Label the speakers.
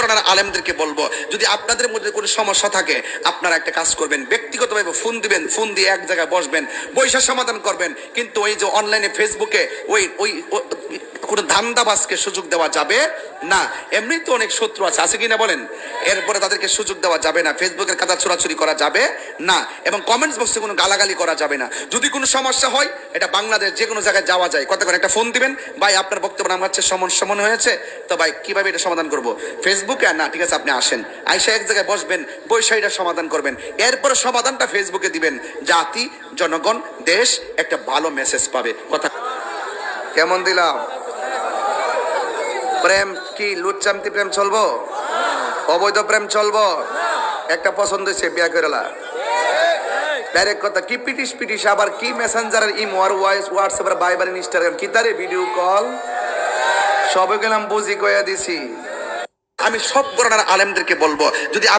Speaker 1: গণনার আলেমদেরকে বলব, যদি আপনাদের মধ্যে কোনো সমস্যা থাকে, আপনারা একটা কাজ করবেন, ব্যক্তিগতভাবে ফোন দিবেন, ফোন দিয়ে এক জায়গায় বসবেন বৈশা সমাধান করবেন, কিন্তু ওই যে অনলাইনে ফেসবুকে ওই ওই কোনো ধান্দাবাজকে সুযোগ দেওয়া যাবে না। এমনি তো অনেক শত্রু আছে আছে কিনা বলেন? এরপরে তাদেরকে সুযোগ দেওয়া যাবে না ফেসবুকের কাদা ছোড়াছুরি করা যাবে না, এবং কমেন্টস বক্সে কোনো গালাগালি করা যাবে না। যদি কোনো সমস্যা হয়, এটা বাংলাদেশ যে কোনো জায়গায় যাওয়া যায়। কত করে একটা ফোন দিবেন, ভাই, আপনার বক্তব্য আমার হচ্ছে সমস্যা মনে হয়েছে, তো ভাই, কীভাবে এটা সমাধান করব? ফেসবুকে আর না, ঠিক আছে, আপনি আসেন। আইসা এক জায়গায় বসবেন বৈশা এটা সমাধান করবেন। এরপরে সমাধানটা ফেসবুকে দিবেন। জাতি, জনগণ, দেশ একটা ভালো মেসেজ পাবে। কথা কেমন দিলাম? প্রেম কি লুচ্চামতি প্রেম চলবো? অবৈধ প্রেম চলবো? একটা পছন্দ হয়েছে, বিয়া করেলা ডাইরেক্ট কথা, কি পিটিস পিটিস আবার কি মেসেঞ্জারের ইমো আর ওয়াইস হোয়াটসঅ্যাপ বাইবার ইনস্টাগ্রাম কি তারে ভিডিও কল সবে গেলাম, বুঝি কয়া দিছি। আমি সব গণনার আলেমদেরকে বলব যদি